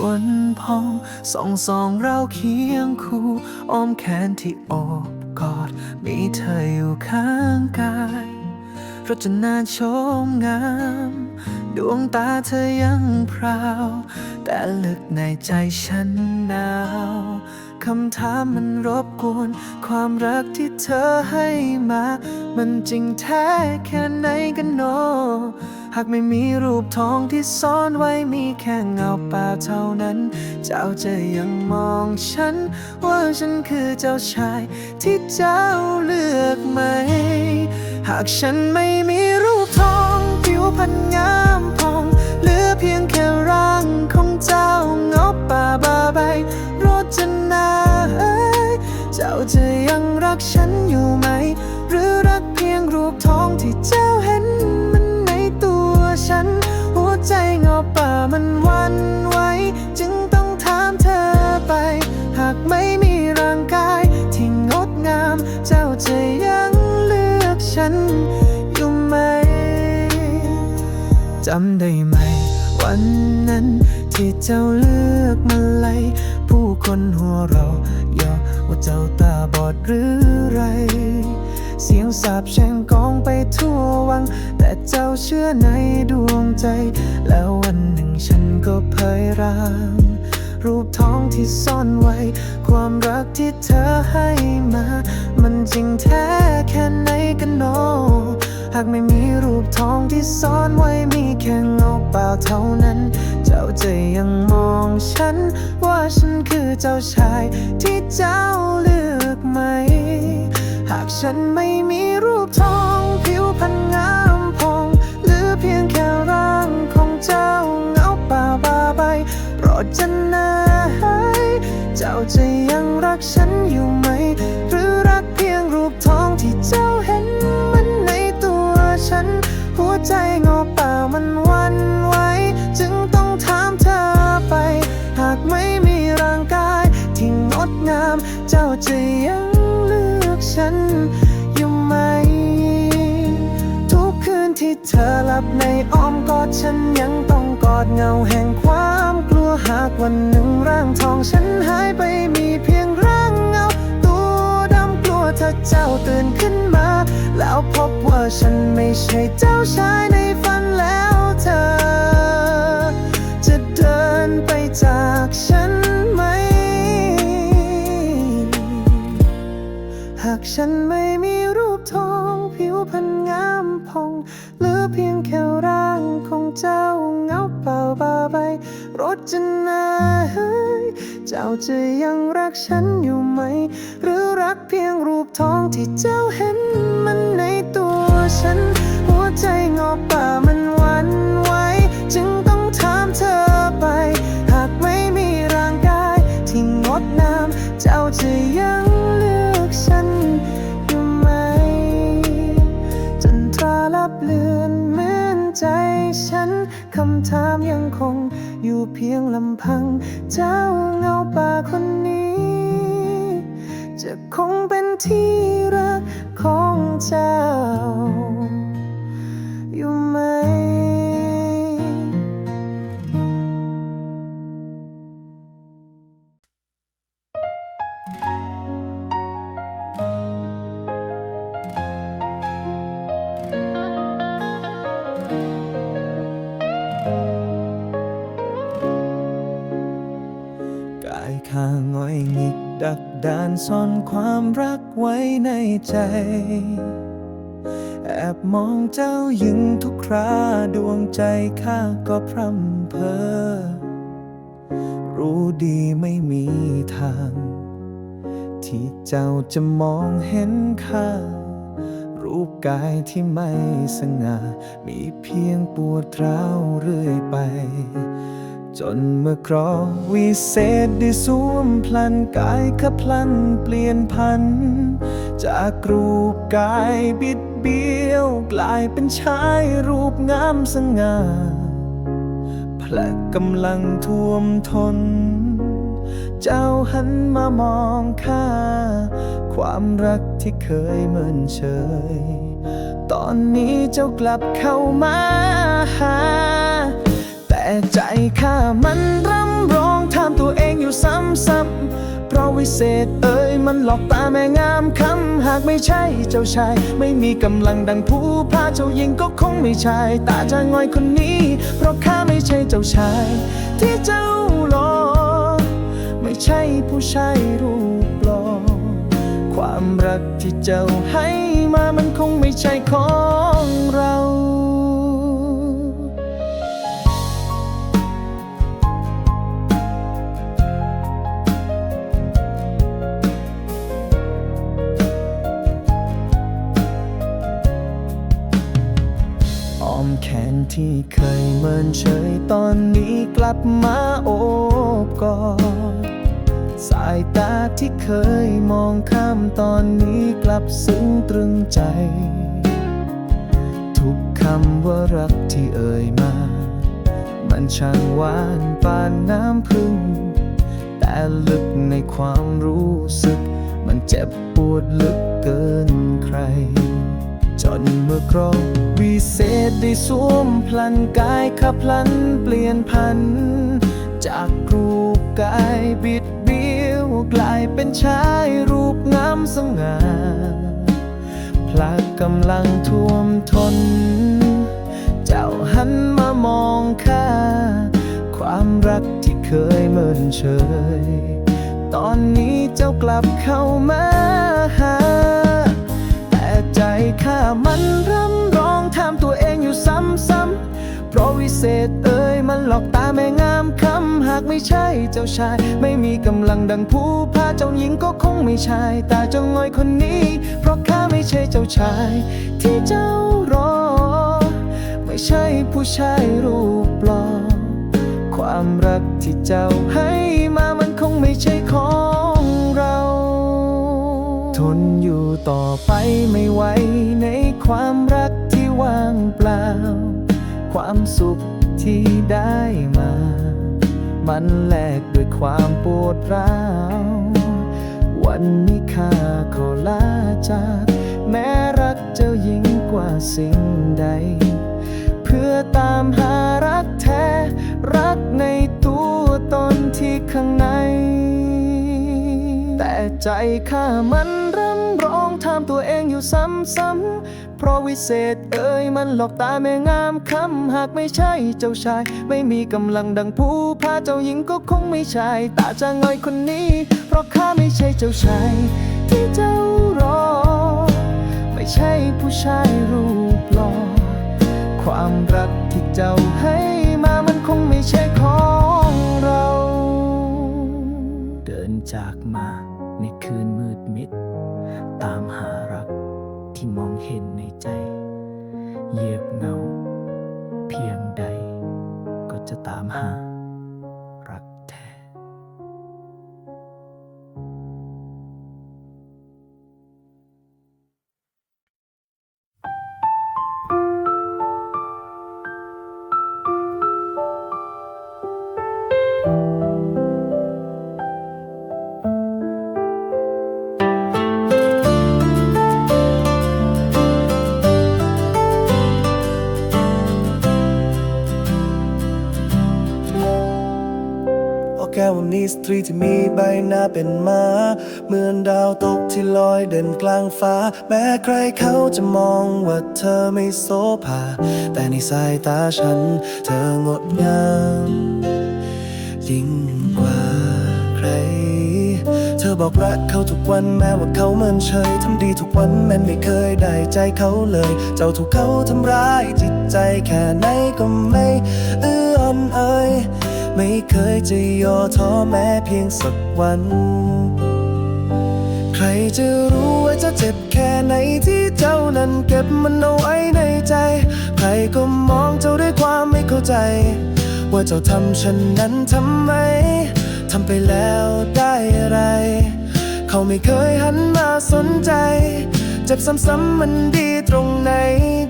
วนพองสองสองเราเคียงคู่อ้อมแขนที่โอบกอด มีเธออยู่ข้างกายรจนาโชมงาม ดวงตาเธอยังพราว แต่ลึกในใจฉันหนาวคำถามมันรบกวน ความรักที่เธอให้มา มันจริงแท้แค่ไหนกันโนหากไม่มีรูปทองที่ซ่อนไว้มีแค่เงาป่าเท่านั้น เจ้าจะยังมองฉัน ว่าฉันคือเจ้าชายที่เจ้าเลือกไหม หากฉันไม่มีรูปทองผิวพรรณงามพอง เหลือเพียงแค่ร่างของเจ้าเงาป่าบาใบรจนาเอ้ยเจ้าจะยังรักฉันอยู่ไหม หรือรักเพียงรูปทองที่เจ้าเห็น ฉัน หัวใจเงาป่ามันวันไหวจึงต้องถามเธอไป หากไม่มีร่างกายที่งดงาม เจ้าจะยังเลือกฉันอยู่ไหมจำได้ไหม วันนั้นที่เจ้าเลือกมาไลยผู้คนหัวเราะเยาะว่าเจ้าตาบอดหรือไร เสียงสาบแช่งกองไปทั่ววัง แต่เจ้าเชื่อในดวงใจ แล้ววันหนึ่งฉันก็เผยร่างรูปท้องที่ซ่อนไว้ ความรักที่เธอให้มา มันจริงแท้แค่ไหนกันโนหากไม่มีรูปทองที่ซ่อนไว้มีแค่เงาเปล่าเท่านั้น เจ้าจะยังมองฉัน ว่าฉันคือเจ้าชายที่เจ้าเลือกไหม หากฉันไม่ จะยังเลือกฉันอยู่ไหม ทุกคืนที่เธอหลับในอ้อมกอดฉันยังต้องกอดเงาแห่งความกลัวหากวันหนึ่งร่างทองฉันหายไปมีเพียงร่างเงา ตัวดำกลัวถ้าเจ้าตื่นขึ้นมา แล้วพบว่าฉันไม่ใช่เจ้าชายในฝันแล้วเธอ จะเดินไปจากฉัน ฉันไม่มีรูปทอง ผิวพรรณงามพองหลือเพียงแค่ร่างของเจ้าเงาเปล่าบาใบรถจะนาเฮ้ยเจ้าจะยังรักฉันอยู่ไหม หรือรักเพียงรูปทองที่เจ้าเห็นมันในตัวฉัน หัวใจงอป่ามันวัน พียงลำพัง เจ้าเงาป่าคนนี้ จะคงเป็นที่รักของเจ้า ดักดานซ่อนความรักไว้ในใจ แอบมองเจ้ายิงทุกคราดวงใจข้าก็พร่ำเพ้อ รู้ดีไม่มีทาง ที่เจ้าจะมองเห็นค่ารูปกายที่ไม่สง่า มีเพียงปวดร้าวเรื่อยไป จนเมื่อครอวิเศษได้สวมพลันกายขพลันเปลี่ยนพัน จากรูปกายบิดเบี้ยว กลายเป็นชายรูปงามสง่าแผลกำลังท่วมทน เจ้าหันมามองข้า ความรักที่เคยเมินเฉย ตอนนี้เจ้ากลับเข้ามาหา ใจข้ามันร่ำร้องามตัวเองอยู่ซ้ำๆเพราะวิเศษเอ่ยมันหลอกตาแม่งามคำหากไม่ใช่เจ้าชาย ไม่มีกำลังดังผู้พาเจ้าหญิงก็คงไม่ใช่ตาจางอยคนนี้ เพราะข้าไม่ใช่เจ้าชาย ที่เจ้าหลอกไม่ใช่ผู้ชายรูปหล่อความรักที่เจ้าให้มามันคงไม่ใช่ของเรา ที่เคยเมินเฉยตอนนี้กลับมาโอบกอดสายตาที่เคยมองข้ามตอนนี้กลับซึ้งตรึงใจ ทุกคำว่ารักที่เอ่ยมา มันช่างหวานปานน้ำพึ่ง แต่ลึกในความรู้สึก มันเจ็บปวดลึกเกินใคร จนเมื่อกรองวิเศษได้สวมพลันกายขับพลันเปลี่ยนพัน จากรูปกายบิดเบี้ยวกลายเป็นชายรูปงามสง่าพละกกำลังท่วมทน เจ้าหันมามองข้าความรักที่เคยเมินเฉย ตอนนี้เจ้ากลับเข้ามาหา มันร่ำร้องถามตัวเองอยู่ซ้ำๆเพราะวิเศษเอ่ยมันหลอกตาแม่งามคำหากไม่ใช่เจ้าชาย ไม่มีกำลังดังผู้พาเจ้าหญิงก็คงไม่ใช่ตาเจ้างอยคนนี้ เพราะข้าไม่ใช่เจ้าชาย ที่เจ้ารอ ไม่ใช่ผู้ชายรูปหล่อความรักที่เจ้าให้มามันคงไม่ใช่ของ นอยู่ต่อไปไม่ไหวในความรักที่ว่างเปล่า ความสุขที่ได้มา มันแลกด้วยความปวดร้าว วันนี้ข้าขอลาจาก แม้รักเจ้ายิ่งกว่าสิ่งใด เพื่อตามหารักแท้ รักในตัวตนที่ข้างใน แต่ใจข้ามันามตัวเองอยู่ซ้ำๆเพราะวิเศษเอ่ยมันหลอกตาแม่งามคำหากไม่ใช่เจ้าชาย ไม่มีกำลังดังผู้พาเจ้าหญิงก็คงไม่ใช่ ตาจางอยคนนี้ เพราะข้าไม่ใช่เจ้าชายที่เจ้ารอ ไม่ใช่ผู้ชายรูปหล่อความรักที่เจ้าให้มามันคงไม่ใช่ของเรา เดินจากมาในคืนมืดมิด สตรีที่มีใบหน้าเป็นม้าเหมือนดาวตกที่ลอยเด่นกลางฟ้า แม้ใครเขาจะมองว่าเธอไม่โสภา แต่ในสายตาฉัน เธองดงามยิ่งกว่าใคร เธอบอกรักเขาทุกวันแม้ว่าเขาเมินเฉยทำดีทุกวันแม้ไม่เคยได้ใจเขาเลย เจ้าถูกเขาทำร้ายจิตใจแค่ไหนก็ไม่เอื้อนเอ่ย ไม่เคยจะย่อท้อแม้เพียงสักวัน ใครจะรู้ว่าเจะเจ็บแค่ไหนที่เจ้านั้นเก็บมันเอาไว้ในใจ ใครก็มองเจ้าด้วยความไม่เข้าใจ ว่าเจ้าทำฉันนั้นทำไมทำไปแล้วได้อะไร เขาไม่เคยหันมาสนใจ เจ็บซ้ำๆมันดีตรงไหน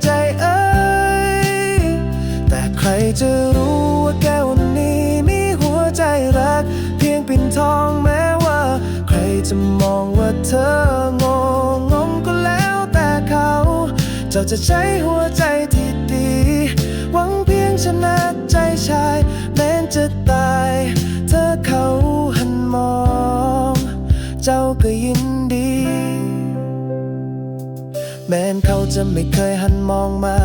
ใจเอ้ย แต่ใครจะรู้ว่าแก้ว รัก เพียงปิ่นทองแม้ว่า ใครจะมองว่าเธองงงงก็แล้วแต่เขา เจ้าจะใช้หัวใจที่ดี หวังเพียงชนะใจชาย แม้จะตาย เธอเข้าเจ้าก็ยินดี แม้นเขาจะไม่เคยหันมองมา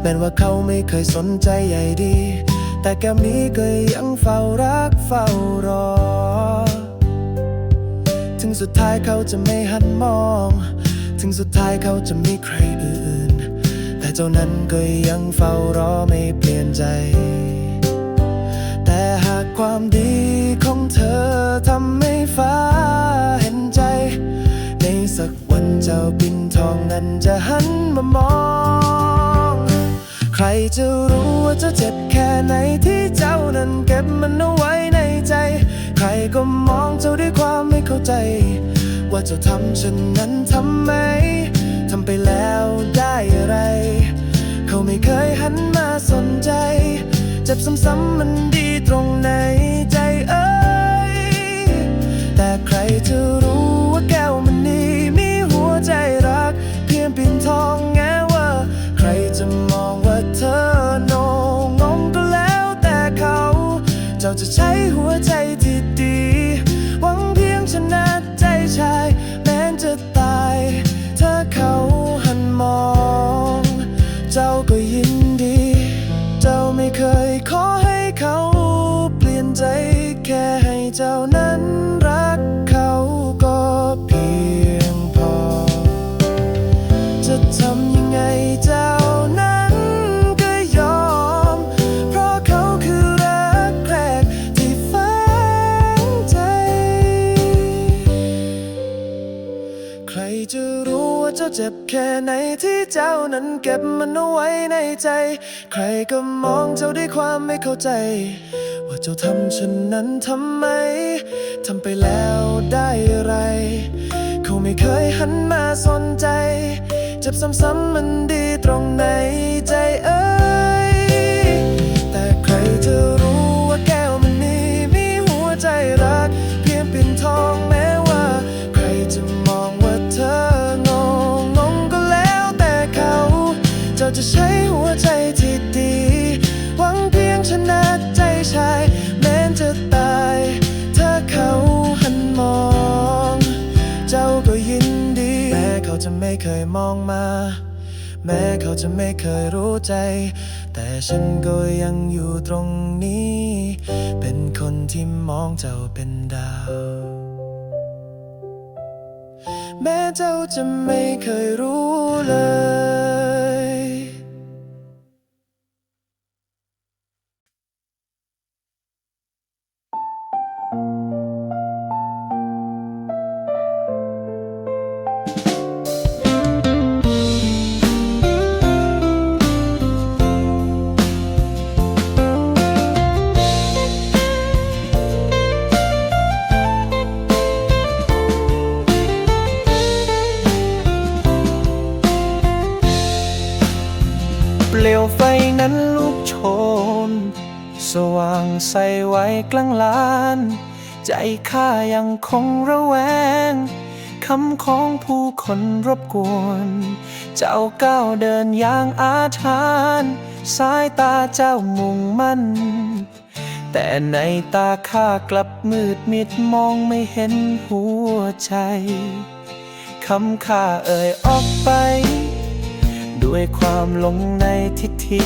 แม้นว่าเขาไม่เคยสนใจใหญ่ดี แต่แก้มนี้ก็ยังเฝ้ารักเฝ้ารอ ถึงสุดท้ายเขาจะไม่หันมอง ถึงสุดท้ายเขาจะมีใครอื่น แต่เจ้านั้นก็ยังเฝ้ารอไม่เปลี่ยนใจ แต่หากความดีของเธอทำให้ฟ้าเห็นใจ ในสักวันเจ้าปินทองนั้นจะหันมามอง ใครจะรู้ว่าเจ้าเจ็บแค่ไหนที่เจ้านั้นเก็บมันเอาไว้ในใจ ใครก็มองเจ้าด้วยความไม่เข้าใจ ว่าเจ้าทำเช่นนั้นทำไมทำไปแล้วได้อะไร เขาไม่เคยหันมาสนใจ เจ็บซ้ำๆมันดีตรงไหนใจเอ้ยแต่ใครจะรู้ว่าแก้ว จ้าจะใช้หัวใจที่ดี หวังเพียงชนะใจชายแม้นจะตายถ้าเขาหันมอง เจ้าก็ยินดี เจ้าไม่เคยขอให้เขาเปลี่ยนใจแค่ให้เจ้า จ็บแค่ไหนที่เจ้านั้นเก็บมันเอาไว้ในใจ ใครก็มองเจ้าด้วยความไม่เข้าใจ ว่าเจ้าทำฉันนั้นทำไมทำไปแล้วได้อะไร เขาไม่เคยหันมาสนใจ เจ็บซ้ำๆมันดีตรงไหน จะไม่เคยมองมา แม้เขาจะไม่เคยรู้ใจ แต่ฉันก็ยังอยู่ตรงนี้ เป็นคนที่มองเจ้าเป็นดาว แม้เจ้าจะไม่เคยรู้เลย นสว่างใสไว้กลางลาน ใจข้ายังคงระแวงคำของผู้คนรบกวน เจ้าก้าวเดินอย่างอาถรรพ์สายตาเจ้ามุ่งมั่น แต่ในตาข้ากลับมืดมิดมองไม่เห็นหัวใจ คำข้าเอ่ยออกไป ด้วยความหลงในทิฐิ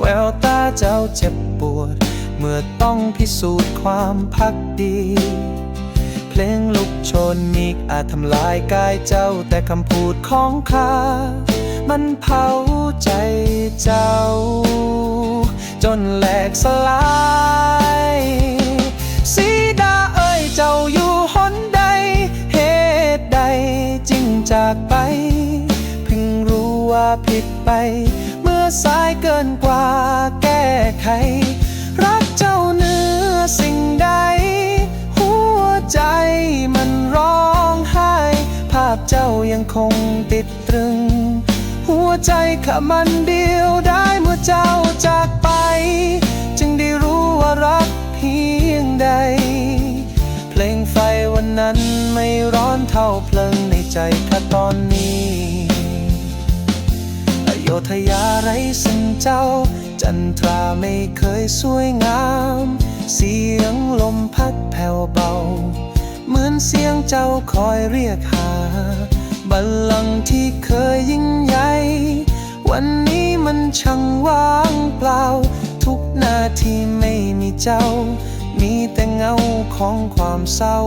แววตาเจ้าเจ็บปวด เมื่อต้องพิสูจน์ความพักดี เพลงลุกชนมีอาจทำลายกายเจ้าแต่คำพูดของข้า มันเผาใจเจ้า จนแหลกสลายสีดาเอ้ยเจ้าอยู่หนใด เหตุใดจึงจากไป เพิ่งรู้ว่าผิดไป สายเกินกว่าแก้ไข รักเจ้าเนื้อสิ่งใด หัวใจมันร้องไห้ ภาพเจ้ายังคงติดตรึง หัวใจข้ามันเดียวได้เมื่อเจ้าจากไป จึงได้รู้ว่ารักเพียงใด เพลงไฟวันนั้นไม่ร้อนเท่าเพลิงในใจข้าตอน โยธยาไร้ซึ่งเจ้า จันทราไม่เคยสวยงาม เสียงลมพัดแผ่วเบา เหมือนเสียงเจ้าคอยเรียกหา บัลลังก์ที่เคยยิ่งใหญ่ วันนี้มันช่างว่างเปล่า ทุกนาทีไม่มีเจ้า มีแต่เงาของความเศร้า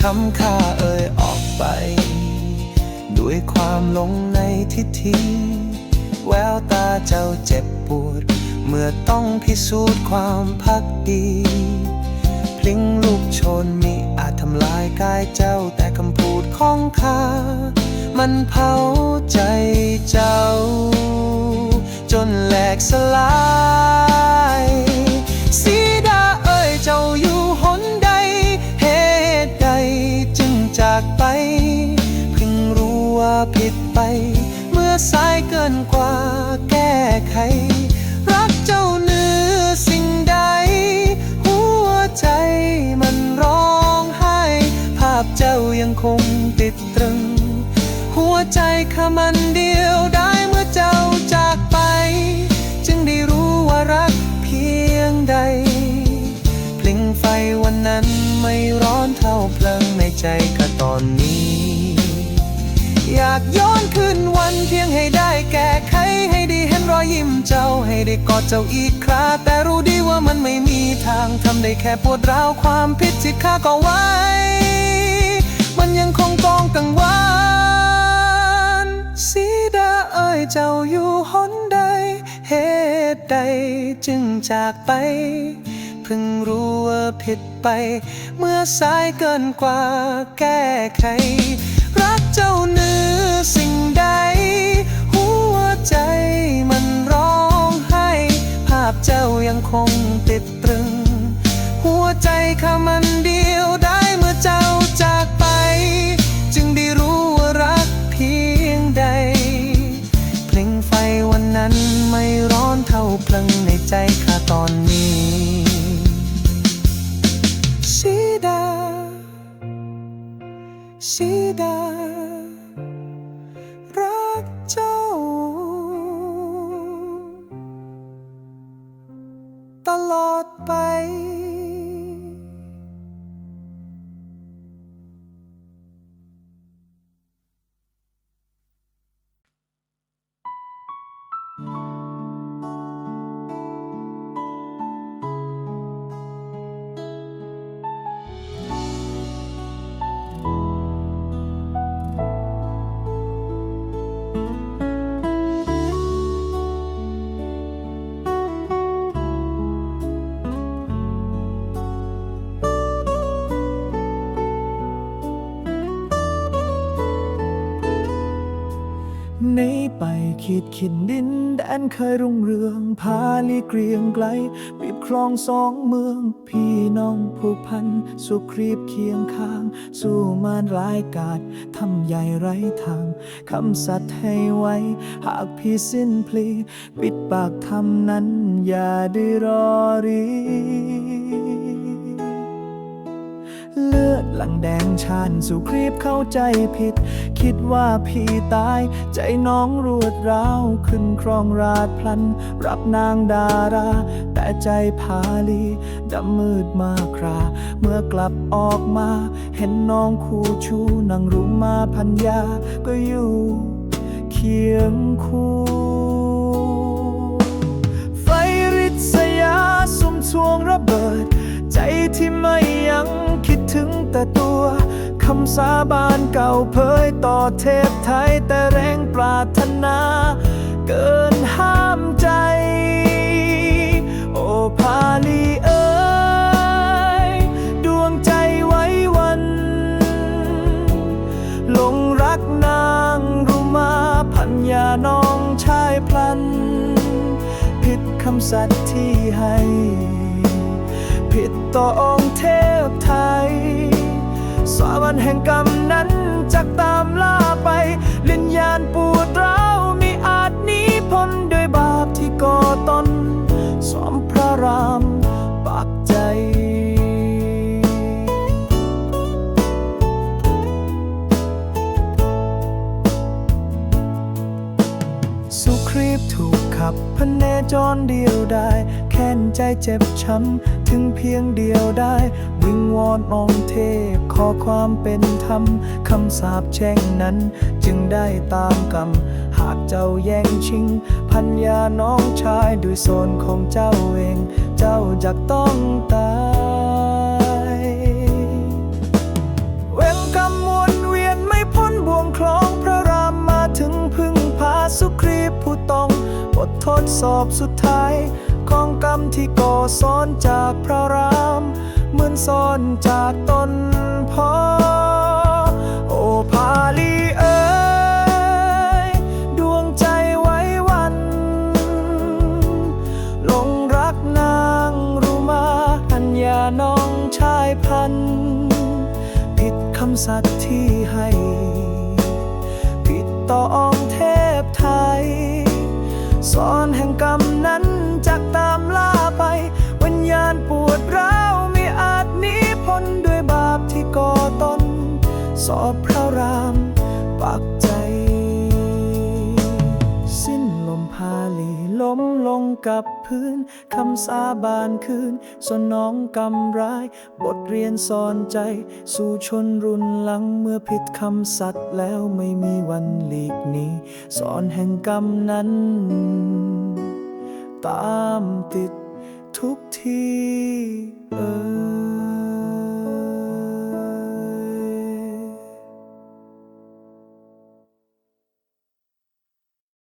คำข้าเอ่ยออกไป ด้วยความหลง ในทิฐิแววตาเจ้าเจ็บปวด เมื่อต้องพิสูจน์ความพักดีพลิงลูกชนมีอาจทำลายกายเจ้าแต่คำพูดของข้ามันเผาใจเจ้า จนแหลกสลาย ว่าผิดไป เมื่อสายเกินกว่าแก้ไข รักเจ้าเนื้อสิ่งใด หัวใจมันร้องไห้ ภาพเจ้ายังคงติดตรึง หัวใจข้ามันเดียวได้ ย้นคืนวันเพียงให้ได้แก้ไขให้ได้เห็นรอยยิ้มเจ้าให้ได้กอดเจ้าอีกคราแต่รู้ดีว่ามันไม่มีทางทำได้แค่ปวดร้าวความผิดที่ข้าก็ไว้ มันยังคงกองกังวานสีดาเอ่ยเจ้าอยู่หนใดเหตุใดจึงจากไปเพิ่งรู้ว่าผิดไป เมื่อสายเกินกว่าแก้ไข รักเจ้าหนือสิ่ง ขีดขินดินแดนเคยรุ่งเรือง พาลีเกรียงไกลบีบคลองสองเมือง พี่น้องผูกพัน สุครีบเคียงข้าง สู้มารร้ายกาจทำใหญ่ไร้ทาง คำสัตย์ให้ไว้ หากพี่สิ้นพลี ปิดปากทำนั้น อย่าได้รอรี เลือดหลังแดงชานสู่ครีบเข้าใจผิด คิดว่าพี่ตาย ใจน้องรวดร้าว ขึ้นครองราชพลัน รับนางดารา แต่ใจพาลีดำมืดมากครา เมื่อกลับออกมา เห็นน้องคู่ชูนางรุมาพัญญา ก็อยู่เคียงคู่ไฟริษยาสุมทวงระเบิด ใจที่ไม่ยังคิดถึง แต่ตัวคำสาบานเก่าเผยต่อเทพไทยแต่แรงปรารถนา เกินห้ามใจ โอพาลีเอ้ยดวงใจไว้วัน หลงรักนางรุมาพัญญาน้องชายพลัน ผิดคำสัตย์ที่ให้ ผิดต่อองค์เทพไทย สาวันแห่งกรรมนั้นจักตามล่าไปลิญญาณปวดร้าวมีอาจหนีพ้นด้วยบาปที่ก่อตนสอมพระรามปากใจสุครีบถูกขับพเนจรเดียวได้ แค้นใจเจ็บช้ำ ถึงเพียงเดียวได้ วิงวอนองเทพขอความเป็นธรรมคำสาปแช่งนั้น จึงได้ตามกรรม หากเจ้าแย่งชิง พัญญาน้องชายด้วยโซนของเจ้าเอง เจ้าจะต้องตายเวรกรรมวนเวียนไม่พ้นบ่วงคล้องพระรามมาถึงพึ่งพาสุครีผู้ต้องบททดสอบสุดท้าย ของกรรมที่ก่อซ้อนจากพระราม เหมือนซ้อนจากต้นพอ โอพาลีเอ๋ยดวงใจไว้วัน หลงรักนางรุมาอัญญาน้องชายพัน ผิดคำสัตย์ที่ให้ ผิดต่อองเทพไทยสอนแห่งกรรมนั้น งกับพื้น คำสาบานคืนสนองกรรมร้าย บทเรียนสอนใจ สู่ชนรุ่นหลังเมื่อผิดคำสัตย์แล้วไม่มีวันหลีกหนีสอนแห่งกรรมนั้น ตามติดทุกทีเออ